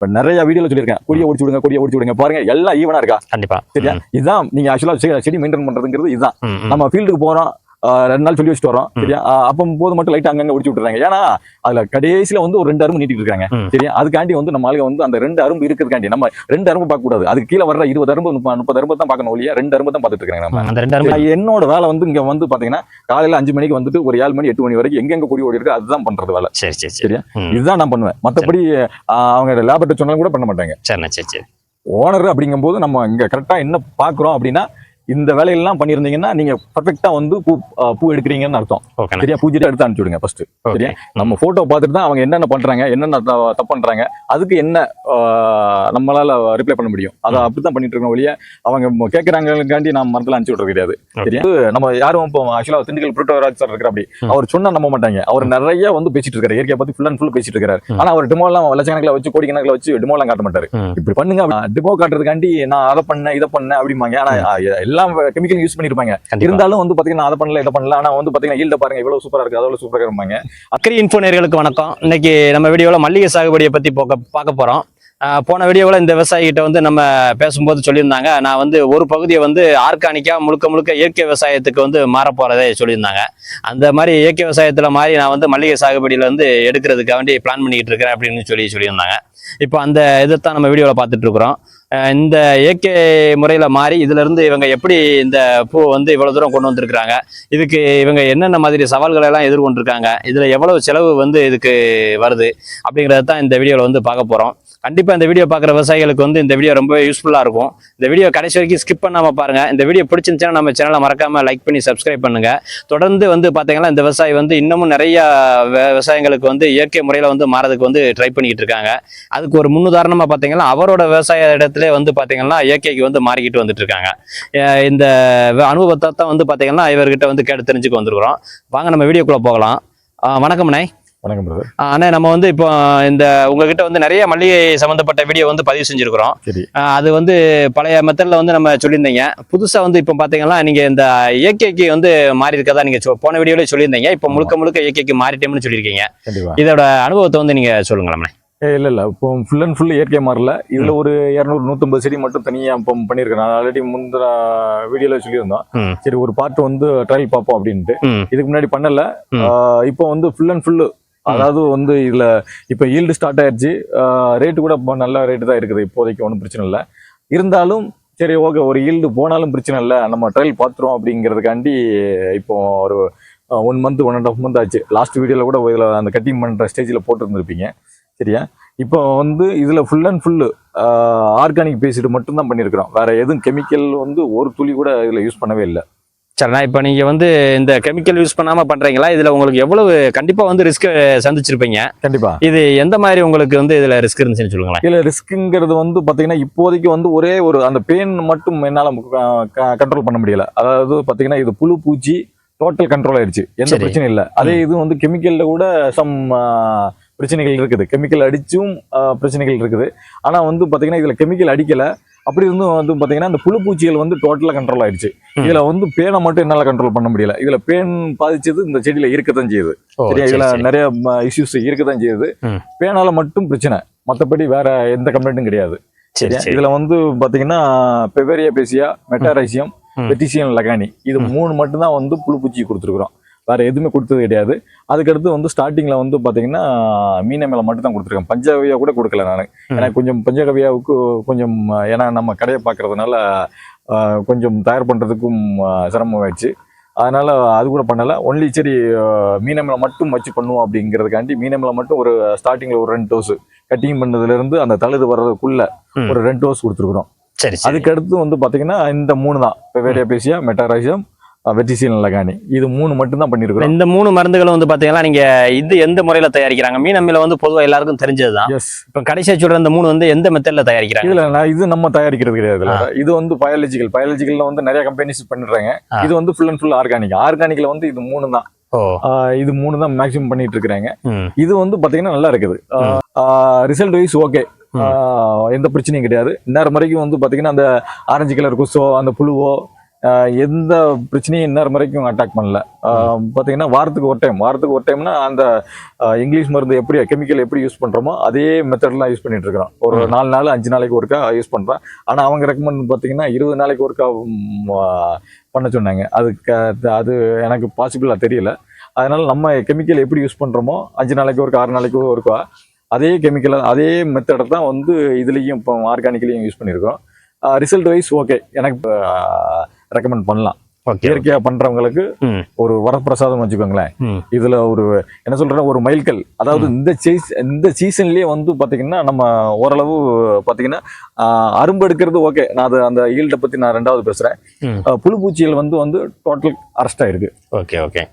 இப்ப நிறைய வீடியோல சொல்லியிருக்கேன். கொடியை ஒடிச்சு விடுங்க கொடியை ஒடிச்சு விடுங்க. பாருங்க எல்லாம் ஈவனா இருக்கா? கண்டிப்பா. சரியா? இதுதான் நீங்க ஆக்சுவலா செடி மெயின்டைன் பண்றதுங்கிறது இதுதான். நம்ம ஃபீல்டுக்கு போறோம் ரெண்டு நாள் சொல்லி வச்சுட்டு வரோம் சரியா? அப்போ போது மட்டும் லைட் அங்கங்க ஒடிச்சு விட்டுறாங்க. ஏன்னா அதுல கடைசியில வந்து ஒரு ரெண்டு அரும்பு நீட்டிட்டு இருக்காங்க. சரியா? அதுக்காண்டி வந்து நம்ம ஆளுங்க வந்து அந்த ரெண்டு அரும்பு இருக்கிறதுக்காண்டி நம்ம ரெண்டு அரும்பு பார்க்க கூடாது. அதுக்கு கீழே வர்ற இருபது அரும்பு முப்பது அரும்பு தான் பார்க்கணும் ஒழிய ரெண்டு அரும்பு தான் பார்த்துட்டு இருக்காங்க நம்ம. என்னோட வேலை வந்து இங்க வந்து பாத்தீங்கன்னா காலையில அஞ்சு மணிக்கு வந்துட்டு ஒரு ஏழு மணி எட்டு மணி வரைக்கும் எங்கெங்க கொடி ஓடி இருக்கு அதுதான் பண்றது வேலை. சரி சரி சரி. சரியா? இதுதான் நான் பண்ணுவேன். மத்தபடி அவங்க லேபர்ட்ட சொன்னாலும் கூட பண்ண மாட்டாங்க. சரி சரி ஓனர் அப்படிங்கும்போது நம்ம இங்க கரெக்டா என்ன பாக்குறோம் அப்படின்னா இந்த வேலையெல்லாம் பண்ணியிருந்தீங்கன்னா நீங்க பர்ஃபெக்டா வந்து பூ பூ எடுக்கிறீங்கன்னு அர்த்தம். சரியா? பூஜை எடுத்து அனுப்பிச்சு விடுங்க ஃபர்ஸ்ட் சரியா? நம்ம போட்டோ பார்த்துட்டு தான் அவங்க என்னென்ன பண்றாங்க என்னென்ன தப்பு பண்றாங்க அதுக்கு என்ன நம்மளால ரிப்ளை பண்ண முடியும். அதை அப்படித்தான் பண்ணிட்டு இருக்கோம் ஒழிய அவங்க கேட்கறாங்களுக்காண்டி நான் மரத்துல அனுப்பிச்சு விடுறது கிடையாது சரியா? நம்ம யாரும் இப்போ ஆக்சுவலா திண்டுக்கல் புரோட்டோராஜ் சார் இருக்கிற அப்படி ம். அவர் சொன்னா நம்ப மாட்டாங்க. அவர் நிறைய வந்து பேசிட்டு இருக்காரு. இயற்கையை பத்தி ஃபுல் அண்ட் ஃபுல் பேசிட்டு இருக்காரு. ஆனா அவர் டிமோ எல்லாம் லட்சக்கணக்கில் வச்சு கோடிக்கணக்கில் வச்சு டிமோ எல்லாம் காட்ட மாட்டாரு. இப்படி பண்ணுங்க டிமோ காட்டுறதுக்காண்டி நான் அதை பண்ணேன் இதை பண்ணேன் அப்படிம்பாங்க. ஆனா ஆஹ், எல்லாம் கெமிக்கல் யூஸ் பண்ணிருப்பாங்க. இருந்தாலும் வந்து பாத்தீங்கன்னா அதை பண்ணல இதை பண்ணல. ஆனா வந்து பாத்தீங்கன்னா ஈல்ட பாருங்க இவ்வளவு சூப்பரா இருக்கு அதோட சூப்பரா இருப்பாங்க. அக்ரி இன்ஃபோ நேயர்களுக்கு வணக்கம். இன்னைக்கு நம்ம வீடியோவில் மல்லிகை சாகுபடியை போக்க பார்க்க போகிறோம் போன வீடியோவில் இந்த விவசாயிகிட்ட வந்து நம்ம பேசும்போது சொல்லியிருந்தாங்க. நான் வந்து ஒரு பகுதியை வந்து ஆர்கானிக்காக முழுக்க முழுக்க இயற்கை விவசாயத்துக்கு வந்து மாற போகிறதே சொல்லியிருந்தாங்க. அந்த மாதிரி இயற்கை விவசாயத்தில் மாதிரி நான் வந்து மல்லிகை சாகுபடியில் வந்து எடுக்கிறதுக்காக வேண்டி பிளான் பண்ணிக்கிட்டு இருக்கிறேன் அப்படின்னு சொல்லி சொல்லியிருந்தாங்க. இப்போ அந்த இதைத்தான் நம்ம வீடியோவில் அஹ் இந்த இயற்கை முறையில் மாறி இதிலிருந்து இவங்க எப்படி இந்த பூ வந்து இவ்வளோ தூரம் கொண்டு வந்திருக்கிறாங்க? இதுக்கு இவங்க என்னென்ன மாதிரி சவால்களை எல்லாம் எதிர்கொண்டிருக்காங்க? இதில் எவ்வளவு செலவு வந்து இதுக்கு வருது? அப்படிங்கிறத தான் இந்த வீடியோவில் வந்து பார்க்க போகிறோம் கண்டிப்பாக இந்த வீடியோ பார்க்குற விவசாயிகளுக்கு வந்து இந்த வீடியோ ரொம்ப யூஸ்ஃபுல்லாக இருக்கும். இந்த வீடியோ கடைசி வரைக்கும் ஸ்கிப் பண்ணாமல் பாருங்கள் இந்த வீடியோ பிடிச்சிருந்துச்சுன்னா நம்ம சேனலை மறக்காமல் லைக் பண்ணி சப்ஸ்கிரைப் பண்ணுங்கள் தொடர்ந்து வந்து பார்த்தீங்கன்னா இந்த விவசாயி வந்து இன்னமும் நிறைய விவசாயங்களுக்கு வந்து இயற்கை முறையில் வந்து மாறதுக்கு வந்து ட்ரை பண்ணிக்கிட்டு இருக்காங்க. அதுக்கு ஒரு முன்னுதாரணமாக பார்த்தீங்கன்னா அவரோட விவசாய இடத்துல வந்து பார்த்தீங்கன்னா இயற்கைக்கு வந்து மாறிக்கிட்டு வந்துட்டு இருக்காங்க. இந்த அனுபவத்தை தான் வந்து பார்த்தீங்கன்னா இவர்கிட்ட வந்து கேட்டு தெரிஞ்சுக்க வந்திருக்கிறோம். வாங்க நம்ம வீடியோக்குள்ளே போகலாம். அஹ் வணக்கம் பிரதர் அண்ணே நம்ம வந்து இப்போ இந்த உங்ககிட்ட வந்து நிறைய மல்லிகை சம்பந்தப்பட்ட வீடியோ வந்து பதிவு செஞ்சிருக்கிறோம். சரி. அது வந்து பழைய மெத்தடில் வந்து நம்ம சொல்லியிருந்தீங்க. புதுசாக வந்து இப்போ பார்த்தீங்கன்னா நீங்கள் இந்த இயற்கைக்கு வந்து மாறி இருக்கதா நீங்கள் போன வீடியோலேயே சொல்லியிருந்தீங்க. இப்போ முழுக்க முழுக்க இயற்கைக்கு மாறிட்டேம்னு சொல்லியிருக்கீங்க. இதோட அனுபவத்தை வந்து நீங்கள் சொல்லுங்களேன் இல்ல இல்ல. இப்போ ஃபுல் அண்ட் ஃபுல் இயற்கை மாறல. இதுல ஒரு இரநூறு நூத்தம்பது செடி மட்டும் தனியா இப்போ பண்ணிருக்கேன் நான் ஆல்ரெடி முந்தின வீடியோல சொல்லியிருந்தோம். சரி ஒரு பார்ட் வந்து ட்ரையல் பார்ப்போம் அப்படின்ட்டு. இதுக்கு முன்னாடி பண்ணல. இப்போ வந்து ஃபுல் அண்ட் ஃபுல்லு அதாவது வந்து இதில் இப்போ ஈல்டு ஸ்டார்ட் ஆயிடுச்சு ரேட்டு கூட இப்போ நல்ல ரேட்டு தான் இருக்குது. இப்போதைக்கு ஒன்றும் பிரச்சனை இல்லை. இருந்தாலும் சரி ஓகே ஒரு ஈல்டு போனாலும் பிரச்சனை இல்லை. நம்ம ட்ரையல் பார்த்துருவோம் அப்படிங்கிறதுக்காண்டி இப்போ ஒரு one month one and half month ஆச்சு. லாஸ்ட் வீடியோவில் கூட இதில் அந்த கட்டிங் பண்ணுற ஸ்டேஜில் போட்டிருந்துருப்பீங்க. சரியா? இப்போ வந்து இதில் ஃபுல் அண்ட் ஃபுல்லு ஆர்கானிக் பேசிட்டு மட்டும்தான் பண்ணியிருக்கிறோம். வேறு எதுவும் கெமிக்கல் வந்து ஒரு துளி கூட இதில் யூஸ் பண்ணவே இல்லை. சரிண்ணா இப்போ நீங்கள் வந்து இந்த கெமிக்கல் யூஸ் பண்ணாமல் பண்ணுறீங்களா இதில் உங்களுக்கு எவ்வளவு கண்டிப்பாக வந்து ரிஸ்க் சந்திச்சிருப்பீங்க? கண்டிப்பா. இது எந்த மாதிரி உங்களுக்கு வந்து இதில் ரிஸ்க் இருந்துச்சுன்னு சொல்லுங்களேன். இதுல ரிஸ்க்குங்கிறது வந்து பாத்தீங்கன்னா இப்போதைக்கு வந்து ஒரே ஒரு அந்த பெயின் மட்டும் என்னால கண்ட்ரோல் பண்ண முடியல. அதாவது பாத்தீங்கன்னா இது புழு பூச்சி டோட்டல் கண்ட்ரோல் ஆயிடுச்சு. எந்த. பிரச்சனையும் இல்லை. அதே இது வந்து கெமிக்கல்ல கூட சம் பிரச்சனைகள் இருக்குது. கெமிக்கல் அடிச்சும் ஆஹ், பிரச்சனைகள் இருக்குது. ஆனா வந்து பாத்தீங்கன்னா இதுல கெமிக்கல் அடிக்கல. அப்படி இருந்தும் வந்து பாத்தீங்கன்னா இந்த புழு பூச்சிகள் வந்து டோட்டலா கண்ட்ரோல் ஆயிடுச்சு. இதுல வந்து பேனை மட்டும் என்னால கண்ட்ரோல் பண்ண முடியல. இதுல பேன் பாதிச்சது இந்த செடியில இருக்கத்தான் செய்யுது. சரியா? சரி, இதுல. நிறைய இஷ்யூஸ் இருக்கத்தான் செய்யுது. பேனால மட்டும் பிரச்சனை. மத்தபடி வேற எந்த கம்ப்ளைண்ட்டும் கிடையாது. சரி சரியா? சரி. இதுல வந்து பாத்தீங்கன்னா பெவேரியா பேசியா மெட்டாரைசியம் ம். வெட்டிசியன் லகானி. இது. மூணு மட்டும்தான் வந்து புழு பூச்சி கொடுத்துருக்குறோம். வேற எதுவுமே கொடுத்தது கிடையாது. அதுக்கடுத்து வந்து ஸ்டார்டிங்ல வந்து பாத்தீங்கன்னா மீனமேல மட்டும் தான் கொடுத்துருக்கேன். பஞ்சகவியா கூட கொடுக்கல நான். ஏன்னா கொஞ்சம் பஞ்சகவியாவுக்கு கொஞ்சம் ஏன்னா நம்ம கடையை பார்க்கறதுனால கொஞ்சம் தயார் பண்றதுக்கும் ஆஹ், சிரமமாயிடுச்சு. அதனால அது கூட பண்ணல. ஒன்லி சரி மீனமில மட்டும் வச்சு பண்ணுவோம் அப்படிங்கிறதுக்காண்டி மீனமில மட்டும் ஒரு ஸ்டார்டிங்ல ஒரு ரெண்டு டோஸ் கட்டிங் பண்ணதுல இருந்து அந்த தழுது வர்றதுக்குள்ள. ஒரு ரெண்டு டோஸ் கொடுத்துருக்குறோம். சரி சரி. அதுக்கு அடுத்து வந்து பாத்தீங்கன்னா இந்த மூணு தான் Beauveria bassiana Metarhizium Verticillium lecanii. இது மூணு மட்டும் தான் பண்ணிருக்கிறோம். இந்த மூணு மருந்துகளும் வந்து பாத்தீங்கன்னா நீங்க இது எந்த முறையில தயாரிக்கிறாங்க? மீன் அம்மில வந்து பொதுவா எல்லாருக்கும் தெரிஞ்சதுதான். எஸ் இப்ப கடைசியா சொல்ற இந்த மூணு வந்து எந்த மெத்தட்ல தயாரிக்கிறாங்க? நான் இது நம்ம தயாரிக்கிறது கிடையாது. இது வந்து பயாலஜிக்கல் பயாலஜிக்கல்ல வந்து நிறைய கம்பெனிஸ் பண்ணிடுறாங்க. இது வந்து ஃபுல் அண்ட் ஃபுல் ஆர்கானிக் ஆர்கானிக்ல வந்து இது மூணு தான் இது மூணு தான் மேக்ஸிமம் பண்ணிட்டு இருக்கிறாங்க இது வந்து பாத்தீங்கன்னா நல்லா இருக்குது. Result wise okay. எந்த பிரச்சனையும் கிடையாது. இந்நேரம் வரைக்கும் வந்து பாத்தீங்கன்னா அந்த ஆரஞ்சு கலர் கொசோ அந்த புழுவோ எந்த பிரச்சனையும் இந்நேரம் வரைக்கும் அட்டாக் பண்ணல. ஆஹ் பாத்தீங்கன்னா வாரத்துக்கு ஒரு டைம் வாரத்துக்கு ஒரு டைம்னா அந்த இங்கிலீஷ் மருந்து எப்படி கெமிக்கல் எப்படி யூஸ் பண்றோமோ அதே மெத்தட்லாம் யூஸ் பண்ணிட்டு இருக்கிறோம். ஒரு. நாலு நாள் அஞ்சு நாளைக்கு ஒருக்கா யூஸ் பண்றேன் ஆனா அவங்க ரெக்கமெண்ட் பாத்தீங்கன்னா இருபது நாளைக்கு ஒருக்கா பண்ண சொன்னாங்க. அதுக்கு அது- அது எனக்கு பாசிபிளா தெரியல. அதனால நம்ம கெமிக்கல் எப்படி யூஸ் பண்றோமோ அஞ்சு நாளைக்கு ஒருக்கா ஆறு நாளைக்கு ஒருக்கா அதே கெமிக்கல் அதே மெத்தடை தான் வந்து இதுலேயும் இப்போ ஆர்கானிக்லேயும் யூஸ் பண்ணியிருக்கோம். ரிசல்ட் வைஸ் ஓகே எனக்கு ரெக்கமெண்ட் பண்ணலாம். பண்ணுறவங்களுக்கு ம். ஒரு வரப்பிரசாதம் வச்சுக்கோங்களேன். இதுல ஒரு என்ன சொல்றேன் ஒரு மைல்கல். அதாவது இந்த இந்த சீசன்லயே வந்து பாத்தீங்கன்னா நம்ம ஓரளவு பாத்தீங்கன்னா அரும்பு எடுக்கிறது ஓகே நான் அது அந்த ஈல்ட பத்தி நான் ரெண்டாவது பேசுறேன். புழுப்பூச்சிகள் வந்து வந்து டோட்டல் அரெஸ்ட் ஆயிருக்கு. ஓகே ஓகே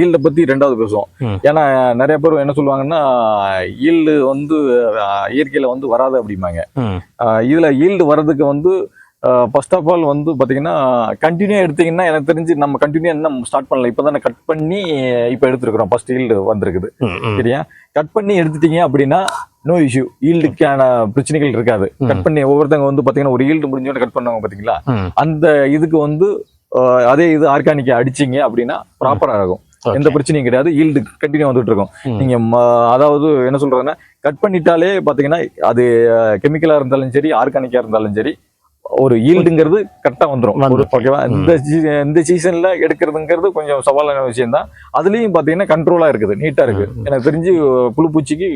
ஈல்ட பத்தி ரெண்டாவது பேசுவோம். ஏன்னா நிறைய பேர் என்ன சொல்லுவாங்கன்னா ஈல்டு வந்து இயற்கையில வந்து வராது அப்படிம்பாங்க. இதுல ஈல்டு வர்றதுக்கு வந்து ஃபர்ஸ்ட் ஆஃப் ஆல் வந்து பாத்தீங்கன்னா கண்டினியூ எடுத்தீங்கன்னா எனக்கு தெரிஞ்சு நம்ம கண்டினியூ இன்னும் ஸ்டார்ட் பண்ணல. இப்போ தானே கட் பண்ணி இப்போ எடுத்துருக்குறோம். ஃபர்ஸ்ட் ஈல்டு வந்திருக்குது. சரியா? கட் பண்ணி எடுத்துட்டீங்க அப்படின்னா நோ இஷ்யூ ஈல்டுக்கான பிரச்சனைகள் இருக்காது. கட் பண்ணி ஒவ்வொருத்தவங்க வந்து பாத்தீங்கன்னா ஒரு ஈல்டு முடிஞ்சோட கட் பண்ணுவாங்க பாத்தீங்களா? ம். அந்த இதுக்கு வந்து அதே இது ஆர்கானிக்கா அடிச்சீங்க அப்படின்னா ப்ராப்பரா ஆகும். Okay. எந்த பிரச்சனையும் கிடையாது. ஈல்டு கண்டினியூ வந்துட்டு இருக்கும். நீங்க அதாவது என்ன சொல்றதுன்னா கட் பண்ணிட்டாலே பாத்தீங்கன்னா அது கெமிக்கலா இருந்தாலும் சரி ஆர்கானிக்கா இருந்தாலும் சரி ஒரு ஈல்டுங்கிறது கரெக்டா வந்துரும். ஒரு வந்துரும். ஓகேவா இந்த இந்த சீசன்ல எடுக்கிறதுங்கிறது கொஞ்சம் சவாலான விஷயம் தான் அதுலயும் பாத்தீங்கன்னா கண்ட்ரோலா இருக்குது நீட்டா இருக்கு. எனக்கு தெரிஞ்சு புழுப்பூச்சிக்கு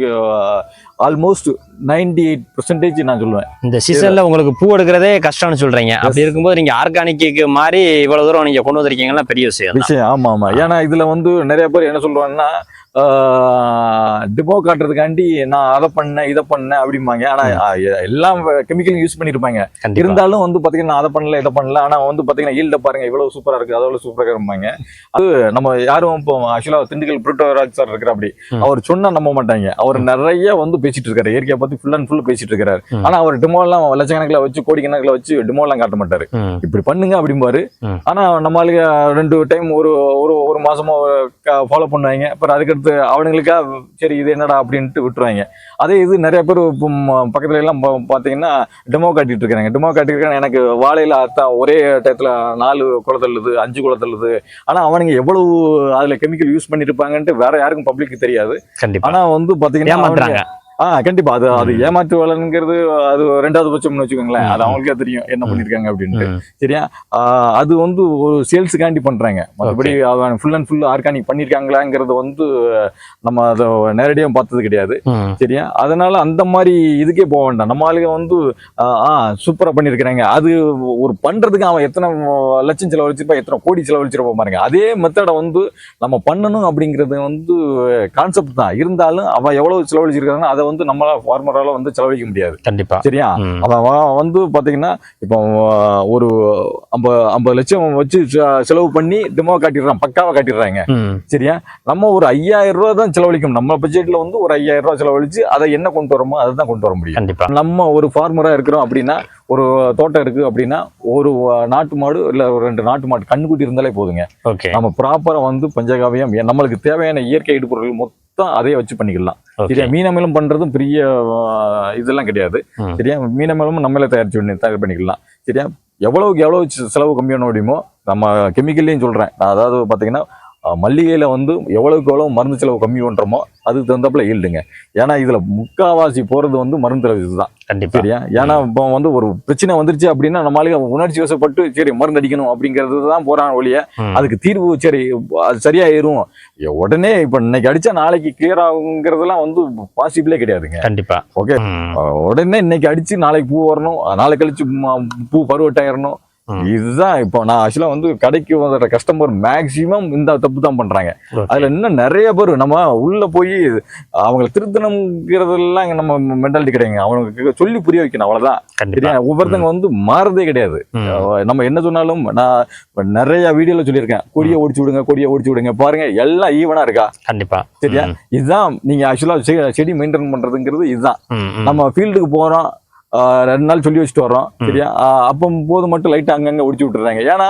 ஆல்மோஸ்ட் நைன்டி எயிட் பெர்சன்டேஜ் நான் சொல்லுவேன். இந்த சீசன்ல உங்களுக்கு பூ எடுக்கிறதே கஷ்டம்னு சொல்றீங்க. அப்படி இருக்கும்போது நீங்க ஆர்கானிக்கு மாதிரி இவ்வளவு தூரம் நீங்க கொண்டு வந்திருக்கீங்கன்னா பெரிய விஷயம். விஷயம் ஆமா ஆமா. ஏன்னா இதுல வந்து நிறைய பேர் என்ன சொல்லுவாங்கன்னா டிபோ காட்டுறதுக்காண்டி நான் அதை பண்ணேன் இதை பண்ணேன் அப்படிம்பாங்க. ஆனா ஆஹ், எல்லாம் கெமிக்கல் யூஸ் பண்ணிருப்பாங்க. கண்டிப்பா. இருந்தாலும் வந்து பாத்தீங்கன்னா நான் அதை பண்ணல இதை பண்ணல. ஆனா வந்து பாத்தீங்கன்னா ஈல்ட பாருங்க இவ்வளவு சூப்பரா இருக்கு அதோட சூப்பரா இருப்பாங்க அது நம்ம யாரும் இப்போ ஆக்சுவலா திண்டுக்கல் புரோட்டோராஜ் சார் இருக்கிற அப்படி. அவர் சொன்னா நம்ப மாட்டாங்க. அவர் நிறைய வந்து பேசிட்டு இருக்காரு. இயற்கையை பத்தி ஃபுல் அண்ட் ஃபுல் பேசிட்டு இருக்காரு. ம். ஆனா அவர் டிமோ எல்லாம் லட்சக்கணக்கில் வச்சு கோடிக்கணக்கில் வச்சு டிமோ எல்லாம் காட்ட மாட்டாரு. இப்படி பண்ணுங்க அப்படிம்பாரு. ம். ஆனா நம்மளுக்கு ரெண்டு டைம் ஒரு ஒரு ஒரு மாசமா ஃபாலோ பண்ணுவாங்க. அப்புறம் அதுக்கடுத்து அவனுங்களுக்கா சரி இது என்னடா அப்படின்ட்டு விட்டுருவாங்க. அதே இது நிறைய பேர் இப்போ பக்கத்துல எல்லாம் பா- பாத்தீங்கன்னா டெமோ காட்டிட்டு இருக்காங்க டெமோ காட்டிருக்காங்க எனக்கு வாழையில அத்தான் ஒரே டயத்துல நாலு குளம் தள்ளுது அஞ்சு குளம் தள்ளுது. ஆனா அவனுங்க எவ்வளவு அதுல கெமிக்கல் யூஸ் பண்ணிட்டு இருப்பாங்கன்ட்டு வேற யாருக்கும் பப்ளிக் தெரியாது. கண்டிப்பா. ஆனா வந்து பாத்தீங்கன்னா ஏமாத்துறாங்க. ஆ கண்டிப்பா. அது அது ஏமாற்று வேலைங்கிறது அது ரெண்டாவது பட்சம்னு வச்சுக்கோங்களேன். அது அவங்களுக்கே தெரியும் என்ன பண்ணிருக்காங்க அப்படின்ட்டு. சரியா? அது வந்து ஒரு சேல்ஸுக்காண்டி பண்றாங்க. மற்றபடி அவன் ஃபுல் அண்ட் ஃபுல் ஆர்கானிக் பண்ணிருக்காங்களாங்கிறது வந்து நம்ம அதை நேரடியாக பார்த்தது கிடையாது. சரியா? அதனால அந்த மாதிரி இதுக்கே போக வேண்டாம். நம்ம ஆளுங்க வந்து ஆ சூப்பரா பண்ணிருக்கிறாங்க. அது ஒரு பண்றதுக்கு அவன் எத்தனை லட்சம் செலவழிச்சிருப்பா எத்தனை கோடி செலவழிச்சிருப்பா பாருங்க. அதே மெத்தடை வந்து நம்ம பண்ணணும் அப்படிங்கிறது வந்து கான்செப்ட் தான். இருந்தாலும் அவன் எவ்வளவு செலவழிச்சிருக்காங்க அதை வந்து நம்மளால ஃபார்மரால வந்து செலவழிக்க முடியாது. கண்டிப்பா. சரியா. அவன் வந்து பாத்தீங்கன்னா இப்போ ஒரு ஐம்பது ஐம்பது லட்சம் வச்சு செலவு பண்ணி டெமோ காட்டிடுறான் பக்காவா காட்டிடுறாங்க. சரியா? நம்ம ஒரு ஐயாயிரம் ரூபா தான் செலவழிக்கும் நம்ம பட்ஜெட்ல வந்து ஒரு ஐயாயிரம் ரூபா செலவழிச்சு அதை என்ன கொண்டு வரோமோ அதை தான் கொண்டு வர முடியும். கண்டிப்பா. நம்ம ஒரு ஃபார்மரா இருக்கிறோம் அப்படின்னா ஒரு தோட்டம் இருக்கு அப்படின்னா ஒரு நாட்டு மாடு இல்ல ஒரு ரெண்டு நாட்டு மாடு கண்ணுக்குட்டி இருந்தாலே போதுங்க. ஓகே. நம்ம ப்ராப்பரா வந்து பஞ்சகாவியம் நம்மளுக்கு தேவையான இயற்கை இடுபொருள் மொத்தம் அதே வச்சு பண்ணிக்கலாம். சரியா? மீனமிலம் பண்றதும் பெரிய இதெல்லாம் கிடையாது. சரியா? மீனமிலமும் நம்மளே தயாரிச்சு பண்ணி தயார் பண்ணிக்கலாம். சரியா? எவ்வளவுக்கு எவ்வளவு செலவு கம்மி பண்ண முடியுமோ நம்ம கெமிக்கல்லையும் சொல்றேன். அதாவது பாத்தீங்கன்னா மல்லிகையில வந்து எவ்வளவுக்கு எவ்வளவு மருந்து செலவு கம்மி பண்றோமோ அதுக்கு தகுந்தாப்புல ஈல்டுங்க. ஏன்னா இதுல முக்காவாசி போறது வந்து மருந்து இதுதான். கண்டிப்பா. சரியா? ஏன்னா இப்போ வந்து ஒரு பிரச்சனை வந்துருச்சு அப்படின்னா நம்மளுக்கு உணர்ச்சி வசப்பட்டு சரி மருந்து அடிக்கணும் அப்படிங்கிறது தான் போறான் ஒழிய. அதுக்கு தீர்வு சரி அது சரியாயிரும். உடனே இப்ப இன்னைக்கு அடிச்சா நாளைக்கு கிளியர் ஆகுங்கிறதெல்லாம் வந்து பாசிபிளே கிடையாதுங்க. கண்டிப்பா. ஓகே உடனே இன்னைக்கு அடிச்சு நாளைக்கு பூ வரணும். நாளைக்கு கழிச்சு பூ பருவட்டாயிரணும். இதுதான் இப்போ நான் ஆக்சுவலா வந்து கடைக்கு வர கஸ்டமர் மேக்சிமம் இந்த தப்பு தான் பண்றாங்க. ஓகே. அதுல இன்னும் நிறைய பேர் நம்ம உள்ள போய் அவங்கள திருத்தணுங்கிறதெல்லாம் நம்ம மென்டாலிட்டி கிடையாதுங்க அவங்களுக்கு சொல்லி புரிய வைக்கணும் அவ்வளவுதான். ஒவ்வொருத்தங்க வந்து மாறதே கிடையாது. நம்ம என்ன சொன்னாலும் நான் நிறைய வீடியோல சொல்லியிருக்கேன். கொடியை ஓடிச்சு விடுங்க கொடியை ஓடிச்சு விடுங்க. பாருங்க எல்லாம் ஈவனா இருக்கா? கண்டிப்பா. சரியா. இதுதான் நீங்க ஆக்சுவலா செடி மெயின்டைன் பண்றதுங்கிறது இதுதான். நம்ம ஃபீல்டுக்கு போறோம் ரெண்டு நாள் சொல்லி வச்சுட்டு வர்றோம். சரியா அப்போ போது மட்டும் லைட்டா அங்கங்க ஒடிச்சு விட்டுறாங்க ஏன்னா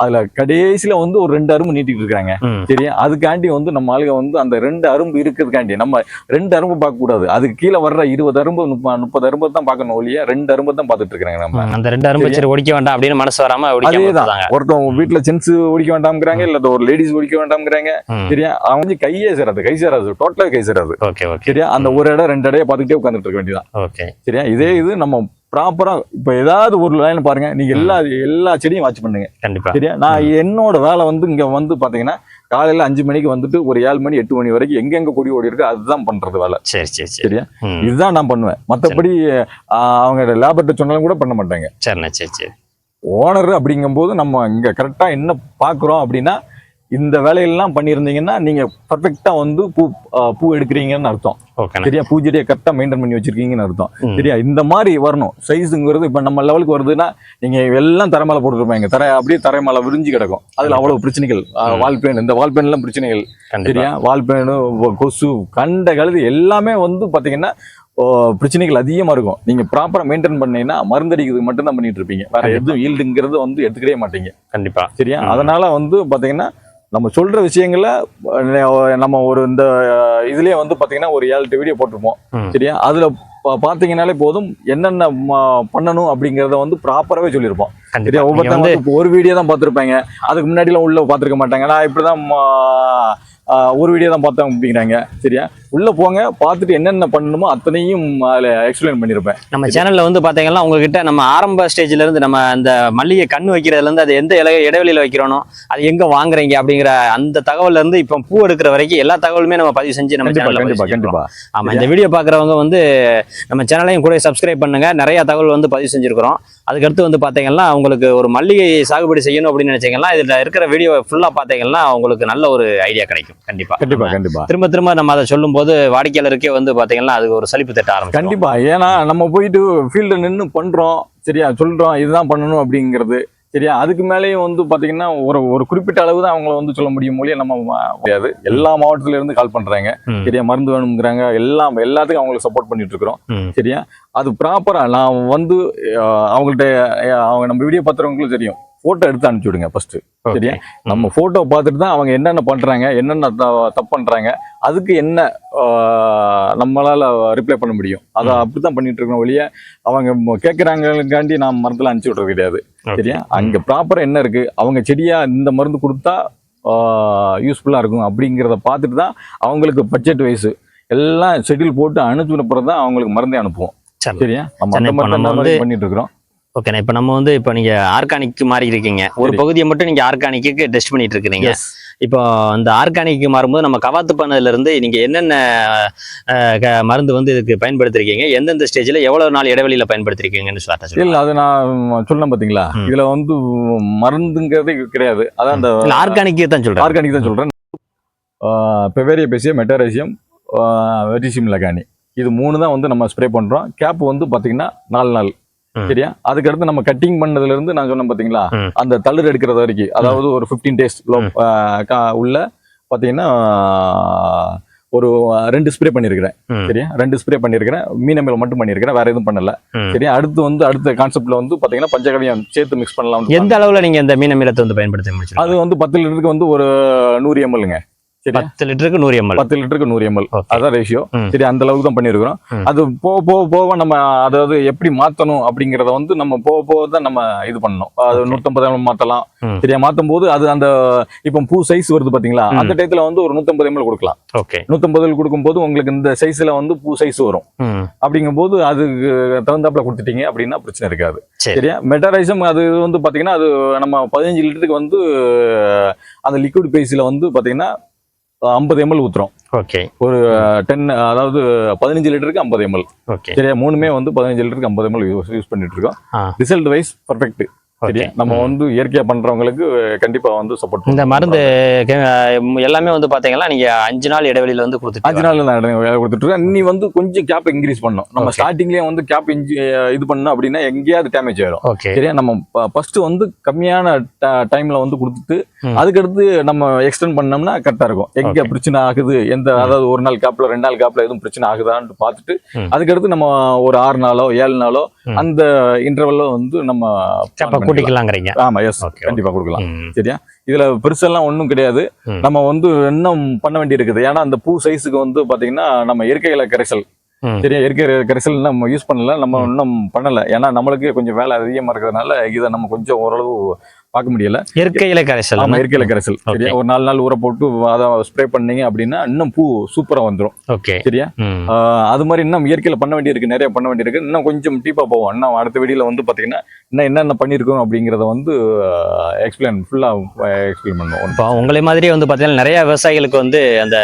அதுல கடைசியில வந்து ஒரு ரெண்டு அரும்பு நீட்டிட்டு இருக்காங்க. சரியா அதுக்காண்டி வந்து நம்ம ஆளுங்க வந்து அந்த ரெண்டு அரும்பு இருக்கிறதுக்காண்டி நம்ம ரெண்டு அரும்பு பார்க்க கூடாது. அதுக்கு கீழே வர்ற இருபது அரும்பு முப்ப- முப்பது அரும்பு தான் பார்க்கணும் ஒழிய ரெண்டு அரும்பு தான் பார்த்துட்டு இருக்காங்க நம்ம. அந்த ரெண்டு அரும்பு சரி. ஒடிக்க வேண்டாம் அப்படின்னு மனசு வராம அதேதான். ஒருத்தவங்க வீட்டுல ஜென்ஸ் ஒடிக்க வேண்டாம்ங்கிறாங்க இல்ல ஒரு லேடிஸ் ஒடிக்க வேண்டாம்ங்கிறாங்க. சரியா அவங்க வந்து கையே சேராது கை சேராது டோட்டலா கை சேராது. சரியா அந்த ஒரு இடம் ரெண்டு இடையே பார்த்துக்கிட்டே உட்காந்துட்டு இருக்க வேண்டியதான் ஓகே. சரியா இதே இது நம்ம ப்ராப்பரா இப்ப ஏதாவது ஒரு லைன் பாருங்க. நீங்க எல்லா எல்லா செடியும் வாட்ச் பண்ணுங்க. கண்டிப்பா. சரியா? நான் என்னோட வேலை வந்து இங்க வந்து பாத்தீங்கன்னா காலையில அஞ்சு மணிக்கு வந்துட்டு ஒரு ஏழு மணி எட்டு மணி வரைக்கும் எங்கெங்க கொடி ஓடி இருக்கு அதுதான் பண்றது வேலை. சரி சரி சரி. சரியா? இதுதான் நான் பண்ணுவேன். மத்தபடி ஆஹ், அவங்க லேபர்ட்ட சொன்னாலும் கூட பண்ண மாட்டாங்க. சரிண்ணே சரி சரி. ஓனர் அப்படிங்கும்போது நம்ம இங்க கரெக்டா என்ன பாக்குறோம் அப்படின்னா இந்த வேலையெல்லாம் பண்ணியிருந்தீங்கன்னா நீங்க பர்ஃபெக்டா வந்து பூ பூ எடுக்கிறீங்கன்னு அர்த்தம். சரியா? பூச்செடியை கரெக்டா மெயின்டைன் பண்ணி வச்சிருக்கீங்கன்னு அர்த்தம். சரியா? இந்த மாதிரி வரணும். சைஸுங்கிறது இப்ப நம்ம லெவலுக்கு வருதுன்னா நீங்க எல்லாம் தரை மேல போட்டுருப்பாங்க. தரை அப்படியே தரை மேல விரிஞ்சு கிடக்கும். அதுல அவ்வளவு பிரச்சனைகள். ம். வால் பேன் இந்த வால் பேன் எல்லாம் பிரச்சனைகள். சரியா? வால் பேனு கொசு கண்ட கழுது எல்லாமே வந்து பாத்தீங்கன்னா ஓ, பிரச்சனைகள் அதிகமா இருக்கும். நீங்க ப்ராப்பரா மெயின்டைன் பண்ணீங்கன்னா மருந்தடிக்கிறது மட்டும் தான் பண்ணிட்டு இருப்பீங்க. வேற. எதுவும் ஈல்டுங்கிறது வந்து எடுத்துக்கவே மாட்டீங்க. கண்டிப்பா. சரியா. அதனால வந்து பாத்தீங்கன்னா நம்ம சொல்ற விஷயங்கள அஹ், நம்ம ஒரு இந்த இதுலயே வந்து பாத்தீங்கன்னா ஒரு ஏழு எட்டு வீடியோ போட்டிருப்போம். சரியா? அதுல பா- பாத்தீங்கன்னாலே போதும் என்னென்ன பண்ணணும் அப்படிங்கறத வந்து ப்ராப்பராகவே சொல்லியிருப்போம். சரியா? ஒவ்வொருத்தவங்க இப்போ ஒரு வீடியோ தான் பார்த்துருப்பாங்க. அதுக்கு முன்னாடிலாம் உள்ள பார்த்துருக்க மாட்டாங்க. நான் இப்படிதான் ஒரு வீடியோ தான் பார்த்தேன் அப்படிங்கிறாங்க. சரியா? உள்ள போங்க பார்த்துட்டு என்னென்ன பண்ணணுமோ அத்தனையும் அதில் எக்ஸ்பிளைன் பண்ணியிருப்பேன் நம்ம சேனல்ல வந்து பாத்தீங்கன்னா உங்ககிட்ட நம்ம ஆரம்ப ஸ்டேஜ்ல இருந்து நம்ம அந்த மல்லிகை கண்ணு வைக்கிறதுல இருந்து அது எந்த இலை இடைவெளியில வைக்கிறோனோ அது எங்க வாங்குறீங்க அப்படிங்கிற அந்த தகவல்ல இருந்து இப்போ பூ எடுக்கிற வரைக்கும் எல்லா தகவலுமே நம்ம பதிவு செஞ்சு நம்ம கண்டிப்பா சேனல்ல கண்டிப்பா கண்டிப்பா. ஆமா இந்த வீடியோ பாக்குறவங்க வந்து நம்ம சேனலையும் கூட சப்ஸ்கிரைப் பண்ணுங்க. நிறைய தகவல் வந்து பதிவு செஞ்சிருக்கிறோம். அதுக்கடுத்து வந்து பாத்தீங்கன்னா உங்களுக்கு ஒரு மல்லிகை சாகுபடி செய்யணும் அப்படின்னு நினைச்சீங்கன்னா இதுல இருக்கிற வீடியோ ஃபுல்லா பாத்தீங்கன்னா உங்களுக்கு நல்ல ஒரு ஐடியா கிடைக்கும். கண்டிப்பா. கண்டிப்பா நம்ம கண்டிப்பா. திரும்ப திரும்ப நம்ம அதை சொல்லும் போது வாடிக்கையாளருக்கே வந்து பாத்தீங்கன்னா அது ஒரு சலிப்பு தட்ட ஆரம்பிக்கும் கண்டிப்பா. ஏன்னா நம்ம போயிட்டு ஃபீல்டு நின்று பண்றோம். சரியா? சொல்றோம். இதுதான் பண்ணணும் அப்படிங்கிறது. சரியா? அதுக்கு மேலேயும் வந்து பாத்தீங்கன்னா ஒரு ஒரு குறிப்பிட்ட அளவு தான் அவங்கள வந்து சொல்ல முடியும் மொழியை நம்ம முடியாது. எல்லா மாவட்டத்துல இருந்து கால் பண்றாங்க. சரியா? மருந்து வேணுங்கிறாங்க எல்லாம் எல்லாத்துக்கும் அவங்களுக்கு சப்போர்ட் பண்ணிட்டு இருக்கிறோம். சரியா? அது ப்ராப்பரா நான் வந்து அவங்கள்ட்ட அவங்க நம்ம வீடியோ பார்த்துறவங்களுக்கு தெரியும். போட்டோ எடுத்து அனுப்பிச்சு விடுங்க ஃபர்ஸ்ட். சரியா? நம்ம போட்டோ பார்த்துட்டு தான் அவங்க என்னென்ன பண்றாங்க என்னென்ன தப்பு பண்றாங்க அதுக்கு என்ன நம்மளால ரிப்ளை பண்ண முடியும். அதை. அப்படித்தான் பண்ணிட்டு இருக்கோம் ஒழிய அவங்க கேட்கறாங்களுக்காண்டி நான் மருந்துல அனுப்பிச்சு விடுறது கிடையாது. சரியா? அங்க ப்ராப்பரா என்ன இருக்கு? அவங்க செடியா இந்த மருந்து கொடுத்தா யூஸ்ஃபுல்லா இருக்கும் அப்படிங்கிறத பார்த்துட்டு தான் அவங்களுக்கு பட்ஜெட் வைஸ் எல்லாம் ஷெட்யூல் போட்டு அனுப்பின பிறகு தான் அவங்களுக்கு மருந்தே அனுப்புவோம். சரி. சரியா? நம்ம அந்த மாதிரி பண்ணிட்டு இருக்கிறோம் ஓகேண்ணா இப்போ நம்ம வந்து இப்போ நீங்க ஆர்கானிக் மாறி இருக்கீங்க ஒரு. பகுதியை மட்டும் நீங்க ஆர்கானிக்கு டெஸ்ட் பண்ணிட்டு இருக்கிறீங்க. இப்போ அந்த ஆர்கானிக் மாறும்போது நம்ம கவாத்து பண்ணதுல இருந்து நீங்க என்னென்ன மருந்து வந்து இதுக்கு பயன்படுத்திருக்கீங்க? எந்தெந்த ஸ்டேஜ்ல எவ்வளவு நாள் இடைவெளியில பயன்படுத்திருக்கீங்கன்னு சொல்லிட்டு இல்ல அது நான் சொன்னேன் பாத்தீங்களா? ம். இதுல வந்து மருந்துங்கிறதே கிடையாது. அதான் அந்த இல்ல ஆர்கானிக் தான் சொல்றேன். ஆர்கானிக் தான் சொல்றேன். Beauveria bassiana Metarhizium Verticillium lecanii. இது மூணு தான் வந்து நம்ம ஸ்ப்ரே பண்றோம். கேப் வந்து பாத்தீங்கன்னா நாலு நாள். சரியா? அதுக்கடுத்து நம்ம கட்டிங் பண்ணதுல இருந்து நான் சொன்னேன் பாத்தீங்களா. அந்த தளிர் எடுக்கிறது வரைக்கும். அதாவது ஒரு 15 டேஸ். உள்ள பாத்தீங்கன்னா ஒரு ரெண்டு ஸ்ப்ரே பண்ணியிருக்கிறேன். ம். சரியா? ரெண்டு ஸ்ப்ரே பண்ணியிருக்கிறேன். மீனமில் மட்டும் பண்ணியிருக்கிறேன். வேற எதுவும் பண்ணல. சரியா? அடுத்து வந்து அடுத்த கான்செப்ட்ல வந்து பாத்தீங்கன்னா பஞ்சகவியம் சேர்த்து மிக்ஸ் பண்ணலாம் எந்த அளவுல நீங்க இந்த மீன மீனத்தை வந்து பயன்படுத்த முடிச்சு அது வந்து பத்து லிட்டருக்கு வந்து ஒரு நூறு எம்எல்ங்க பத்து லிட்டருக்கு நூறு எம்எல் பத்து லிட்டருக்கு நூறு எம்எல். அதான் ரேஷியோ. சரி அந்த அளவுக்கு தான் பண்ணியிருக்கிறோம். அது போக போக போக நம்ம அதாவது எப்படி மாத்தணும் அப்படிங்கறத வந்து நம்ம போக போக தான் நம்ம இது பண்ணணும். அது. நூத்தம்பது எம்எல் மாத்தலாம். சரியா மாத்தும் போது அது அந்த இப்போ பூ சைஸ் வருது பாத்தீங்களா. அந்த டயத்துல வந்து ஒரு நூத்தம்பது எம்எல் கொடுக்கலாம். ஓகே நூத்தம்பது கொடுக்கும்போது உங்களுக்கு இந்த சைஸ்ல வந்து பூ சைஸ் வரும். ம். அப்படிங்கும்போது அதுக்கு தகுந்தாப்புல கொடுத்துட்டீங்க அப்படின்னா பிரச்சனை இருக்காது. சரி. சரியா? மெட்டரைசம் அது வந்து பாத்தீங்கன்னா அது நம்ம பதினஞ்சு லிட்டருக்கு வந்து அந்த லிக்விட் பேஸில் வந்து பாத்தீங்கன்னா ஐம்பது எம்எல் ஊத்துறோம். ஓகே. டென் அதாவது பதினஞ்சு லிட்டருக்கு ஐம்பது எம்எல். ஓகே. சரியா? மூணுமே வந்து பதினஞ்சு லிட்டருக்கு ஐம்பது எம்எல் யூஸ் பண்ணிட்டு இருக்கோம். ரிசல்ட் வைஸ் பர்ஃபெக்ட் நம்ம வந்து இயற்கையா பண்றவங்களுக்கு கண்டிப்பா வந்து சப்போர்ட் இந்த மருந்து எல்லாமே வந்து பாத்தீங்கன்னா நீங்க அஞ்சு நாள் இடைவெளியில வந்து கொடுத்துட்டு அஞ்சு நான் வேலை கொடுத்துட்டு நீ வந்து கொஞ்சம் கேப் இன்க்ரீஸ் பண்ணணும். நம்ம. ஸ்டார்டிங்லயே வந்து கேப் இது பண்ணோம் அப்படின்னா எங்கேயாவது டேமேஜ் ஆயிடும் சரியா? நம்ம ஃபர்ஸ்ட் வந்து கம்மியான டைம்ல வந்து கொடுத்துட்டு. அதுக்கடுத்து நம்ம எக்ஸ்டெண்ட் பண்ணோம்னா கரெக்டா இருக்கும். எங்க. பிரச்சனை ஆகுது? எந்த அதாவது ஒரு நாள் கேப்ல ரெண்டு நாள் கேப்ல எதுவும் பிரச்சனை ஆகுதான்னு பார்த்துட்டு ம். அதுக்கடுத்து நம்ம ஒரு ஆறு நாளோ ஏழு நாளோ. அந்த இன்டர்வல்ல வந்து நம்ம கூட்டிக்கலாங்கிறீங்க. ஆமா எஸ் கண்டிப்பா கொடுக்கலாம். சரியா? இதுல பெருசெல்லாம் ஒண்ணும் கிடையாது. நம்ம வந்து இன்னும் பண்ண வேண்டி இருக்குது ஏன்னா அந்த பூ சைஸுக்கு வந்து பாத்தீங்கன்னா நம்ம இயற்கை இலை கரைசல். சரியா? இயற்கை கரைசல் நம்ம யூஸ் பண்ணல நம்ம இன்னும் பண்ணல. ஏன்னா நம்மளுக்கு கொஞ்சம் வேலை அதிகமா இருக்கிறதுனால இதை நம்ம கொஞ்சம் ஓரளவு பார்க்க முடியல. இயற்கையில கரைசல் ஆமா இயற்கை இலை கரைசல். சரியா? ஒரு நாலு நாள் ஊற போட்டு அதை ஸ்ப்ரே பண்ணீங்க அப்படின்னா இன்னும் பூ சூப்பரா வந்துரும். ஓகே. சரியா? அது மாதிரி இன்னும் இயற்கையில பண்ண வேண்டியிருக்கு நிறைய பண்ண வேண்டியிருக்கு. இன்னும் கொஞ்சம் டீப்பா போவோம். இன்னும் அடுத்த வீடியோல வந்து பாத்தீங்கன்னா இன்னும் என்னென்ன பண்ணியிருக்கோம் அப்படிங்கறத வந்து எக்ஸ்பிளைன் ஃபுல்லா எக்ஸ்பிளைன் பண்ணுவோம். இப்போ உங்களை மாதிரியே வந்து பார்த்தீங்கன்னா நிறைய விவசாயிகளுக்கு வந்து அந்த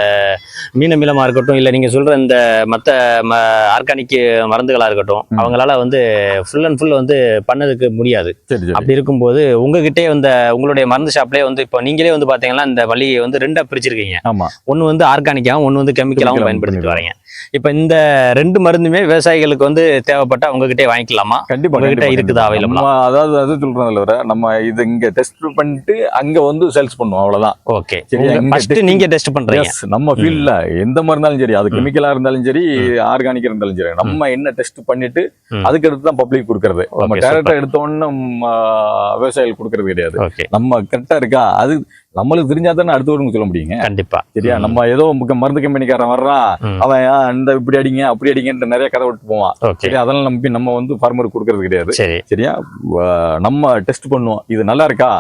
மீன மீளமாக இருக்கட்டும் இல்லை நீங்கள் சொல்கிற இந்த மற்ற ம ஆர்கானிக் மருந்துகளாக இருக்கட்டும். அவங்களால வந்து ஃபுல் அண்ட் ஃபுல் வந்து பண்ணதுக்கு முடியாது. அப்படி இருக்கும்போது உங்ககிட்டே வந்து உங்களுடைய மருந்து ஷாப்லேயே வந்து இப்போ நீங்களே வந்து பார்த்தீங்கன்னா இந்த மல்லிகையை வந்து ரெண்டாக பிரிச்சிருக்கீங்க. ஆமா. ஒன்று வந்து ஆர்கானிக்காகவும் ஒன்று வந்து கெமிக்கலாகவும் பயன்படுத்திட்டு. வரீங்க. இப்போ இந்த ரெண்டு மருந்துமே விவசாயிகளுக்கு வந்து தேவைப்பட்டா உங்ககிட்டே வாங்கிக்கலாமா? கண்டிப்பா உங்ககிட்ட இருக்குதா கண்டிப்பா. நம்ம அதாவது அது சொல்றதுல வர நம்ம இது இங்க டெஸ்ட் பண்ணிட்டு அங்க வந்து சேல்ஸ் பண்ணுவோம் அவ்வளவுதான். ஓகே ஃபர்ஸ்ட் நீங்க டெஸ்ட் பண்றீங்க. நம்ம ஃபீல்ட்ல எந்த மாதிரி இருந்தாலும் சரி அது. கெமிக்கலா இருந்தாலும் சரி ஆர்கானிக்கா இருந்தாலும் சரி நம்ம என்ன டெஸ்ட் பண்ணிட்டு. அதுக்கு அடுத்து தான் பப்ளிக் கொடுக்கறது. நம்ம டேரக்டா எடுத்த உடனே விவசாயிகள் கொடுக்கறது கிடையாது. நம்ம கரெக்டா இருக்கா? அது நம்மளுக்கு தெரிஞ்சா தானே அடுத்தவருக்கு சொல்ல முடியுங்க. கண்டிப்பா. சரியா. நம்ம ஏதோ மருந்து கம்பெனிக்காரன் வர்றான். அவன் இந்த இப்படி அடிங்க அப்படி அடிங்கன்ற நிறைய கதை விட்டு போவான். சரி அதெல்லாம் நம்பி நம்ம வந்து ஃபார்மருக்கு கொடுக்கறது கிடையாது. சரி. சரியா? நம்ம டெஸ்ட் பண்ணுவோம். இது நல்லா இருக்கா?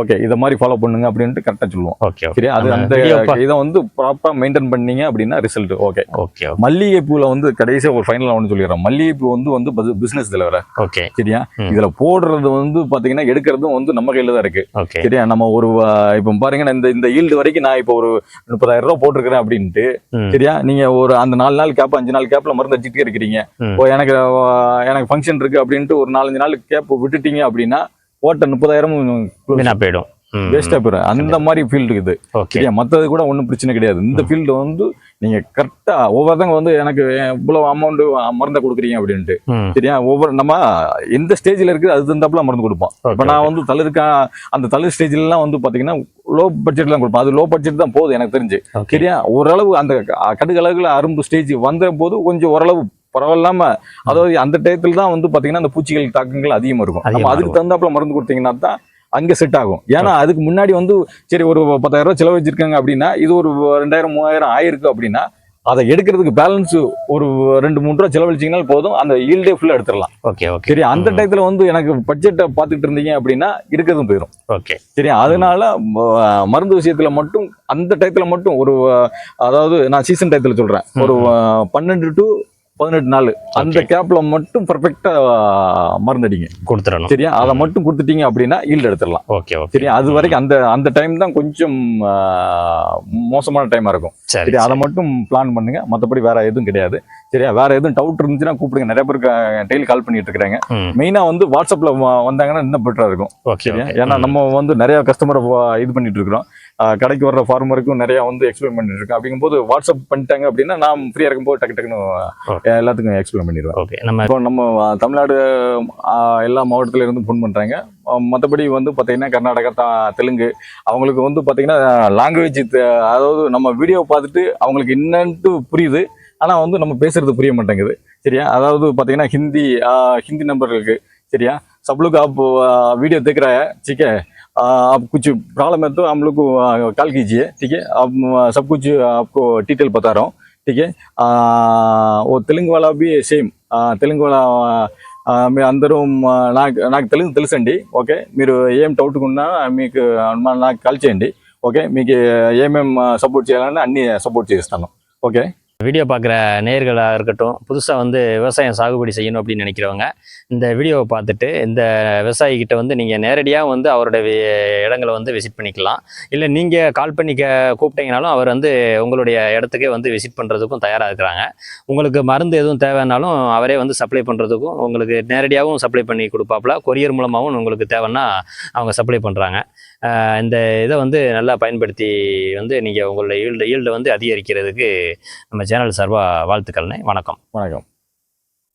ஓகே இத மாதிரி ஃபாலோ பண்ணுங்க அப்படின்ட்டு கரெக்டா சொல்லுவோம். ஓகே சரியா? அது அந்த இதை வந்து ப்ராப்பரா மெயின்டைன் பண்ணீங்க அப்படின்னா ரிசல்ட் ஓகே ஓகே மல்லிகை பூல வந்து கடைசியா ஒரு ஃபைனலா ஒன்று சொல்லிடுறேன். மல்லிகை பூ வந்து வந்து இதுல வர ஓகே சரியா. இதுல போடுறது வந்து பாத்தீங்கன்னா எடுக்கிறதும் வந்து நம்ம கையில தான் இருக்கு. ஓகே சரியா? நம்ம ஒரு இப்போ பாருங்க இந்த இந்த ஈல்டு வரைக்கும் நான் இப்போ ஒரு முப்பதாயிரம் ரூபாய் போட்டிருக்கிறேன் அப்படின்ட்டு. சரியா? நீங்க ஒரு அந்த நாலு நாள் கேப் அஞ்சு நாள் கேப்ல மருந்து அடிச்சுட்டே இருக்கிறீங்க. எனக்கு எனக்கு ஃபங்க்ஷன் இருக்கு அப்படின்ட்டு ஒரு நாலஞ்சு நாள் கேப் விட்டுட்டீங்க அப்படின்னா போட்ட முப்பதாயிரம் வீணா போயிடும். ம். வேஸ்டா போயிடும். அந்த மாதிரி ஃபீல்டு இது சரியா மத்தது கூட ஒன்றும் பிரச்சனை கிடையாது. இந்த ஃபீல்டு வந்து நீங்க கரெக்டா ஒவ்வொருத்தவங்க வந்து எனக்கு இவ்வளவு அமௌண்ட் மருந்தை கொடுக்குறீங்க அப்படின்ட்டு. சரியா? ஒவ்வொரு நம்ம எந்த ஸ்டேஜ்ல இருக்குது அது தந்தாப்புல மருந்து கொடுப்போம். இப்போ நான் வந்து தளருக்கா அந்த தளர் ஸ்டேஜ்லாம் வந்து பாத்தீங்கன்னா லோ பட்ஜெட் தான் கொடுப்போம். அது லோ பட்ஜெட் தான் போகுது எனக்கு தெரிஞ்சு. சரியா? ஓரளவு அந்த கடுகளவுல அரும்பு ஸ்டேஜ் வந்த போது கொஞ்சம் ஓரளவு பரவாயில்லாம அதாவது அந்த டயத்துல தான் வந்து பாத்தீங்கன்னா அந்த பூச்சிகள் தாக்கங்கள் அதிகமா இருக்கும். நம்ம அதுக்கு. தகுந்தாப்புல மருந்து கொடுத்தீங்கன்னா தான் அங்க செட் ஆகும். ஏன்னா அதுக்கு முன்னாடி வந்து சரி ஒரு பத்தாயிரம் ரூபாய் செலவு வச்சிருக்காங்க அப்படின்னா இது ஒரு ரெண்டாயிரம் மூவாயிரம் ஆயிருக்கு அப்படின்னா அதை எடுக்கிறதுக்கு பேலன்ஸ் ஒரு ரெண்டு மூணு ரூபா செலவழிச்சிங்கன்னா போதும். அந்த ஈல்டே ஃபுல்லா எடுத்துடலாம். ஓகே ஓகே சரி அந்த. டயத்துல வந்து எனக்கு பட்ஜெட்டை பார்த்துட்டு இருந்தீங்க அப்படின்னா இருக்கிறதும் போயிடும் ஓகே சரி அதனால மருந்து விஷயத்துல மட்டும் அந்த டயத்துல மட்டும் ஒரு அதாவது நான் சீசன் டயத்துல சொல்றேன். ஒரு பன்னெண்டு டு பதினெட்டு நாள். அந்த. கேப்ல மட்டும் பர்ஃபெக்டா மருந்து அடிங்க கொடுத்துடணும். சரியா? அதை மட்டும் கொடுத்துட்டீங்க அப்படின்னா ஈல்டு எடுத்துடலாம். ஓகே சரியா? அது வரைக்கும் அந்த அந்த டைம் தான் கொஞ்சம் மோசமான டைமா இருக்கும். சரி அதை மட்டும் பிளான் பண்ணுங்க. மற்றபடி வேற எதுவும் கிடையாது. சரியா? வேற எதுவும் டவுட் இருந்துச்சுன்னா கூப்பிடுங்க. நிறைய பேருக்கு டெய்லி கால் பண்ணிட்டு இருக்கிறாங்க. மெயினா வந்து வாட்ஸ்அப்ல வ- வந்தாங்கன்னா இன்னும் பெட்டரா இருக்கும். ஓகே ஏன்னா. நம்ம வந்து நிறைய கஸ்டமரை இது பண்ணிட்டு இருக்கிறோம். கடைக்கு வர்ற ஃபார்மருக்கும் நிறையா வந்து எக்ஸ்பிளைன் பண்ணிருக்கேன் அப்படிங்கும்போது வாட்ஸ்அப் பண்ணிட்டாங்க அப்படின்னா நான் ஃப்ரீயாக இருக்கும்போது டக்கு டக்குன்னு எல்லாத்துக்கும் எக்ஸ்பிளைன் பண்ணிடுவேன். ஓகே நம்ம இப்போ நம்ம தமிழ்நாடு எல்லா மாவட்டத்துலேருந்து ஃபோன் பண்ணுறாங்க மற்றபடி வந்து பார்த்தீங்கன்னா கர்நாடகா தா தெலுங்கு அவங்களுக்கு வந்து பார்த்தீங்கன்னா லாங்குவேஜ் அதாவது நம்ம வீடியோ பார்த்துட்டு அவங்களுக்கு என்னன்ட்டு புரியுது. ஆனால் வந்து நம்ம பேசுறது புரிய மாட்டேங்குது. சரியா? அதாவது பார்த்தீங்கன்னா ஹிந்தி ஹிந்தி நம்பர் இருக்குது சரியா? சப்ளுக்கு ஆப் வீடியோ தேக்குற சிக்க आप कुछ प्रॉब्लम है तो हम लोग को कॉल कीजिए ठीक है अब आ, सब कुछ आपको डिटेल बता रहा हूँ ठीक है आ, वो तेलुगु वाला भी सेम तेलुगु वाला ఆ, మీ అందరూ మా- నాకు నాకు తెలుగు తెలుసండి ఓకే మీరు ఏం డౌట్ ఉన్నా మీకు మా- నాకు కాల్ చేయండి ఓకే మీకు ఏమేం సపోర్ట్ చేయాలని అన్ని సపోర్ట్ చేస్తాను ఓకే வீடியோ பார்க்குற நேர்களாக இருக்கட்டும் புதுசாக வந்து விவசாயம் சாகுபடி செய்யணும் அப்படின்னு நினைக்கிறவங்க இந்த வீடியோவை பார்த்துட்டு இந்த விவசாயிகிட்ட வந்து நீங்கள் நேரடியாக வந்து அவரோட வி- இடங்களை வந்து விசிட் பண்ணிக்கலாம். இல்லை நீங்கள் கால் பண்ணி கே கூப்பிட்டீங்கனாலும் அவர் வந்து உங்களுடைய இடத்துக்கே வந்து விசிட் பண்ணுறதுக்கும் தயாராக இருக்கிறாங்க. உங்களுக்கு மருந்து எதுவும் தேவைன்னாலும் அவரே வந்து சப்ளை பண்ணுறதுக்கும் உங்களுக்கு நேரடியாகவும் சப்ளை பண்ணி கொடுப்பாப்புல. கொரியர் மூலமாகவும் உங்களுக்கு தேவைன்னா அவங்க சப்ளை பண்ணுறாங்க இந்த இதை வந்து நல்லா பயன்படுத்தி வந்து நீங்கள் உங்களுடைய ஈல்டு ஈல்டை வந்து அதிகரிக்கிறதுக்கு நம்ம சேனல் சார்பாக வாழ்த்துக்கள்னே வணக்கம். வணக்கம்.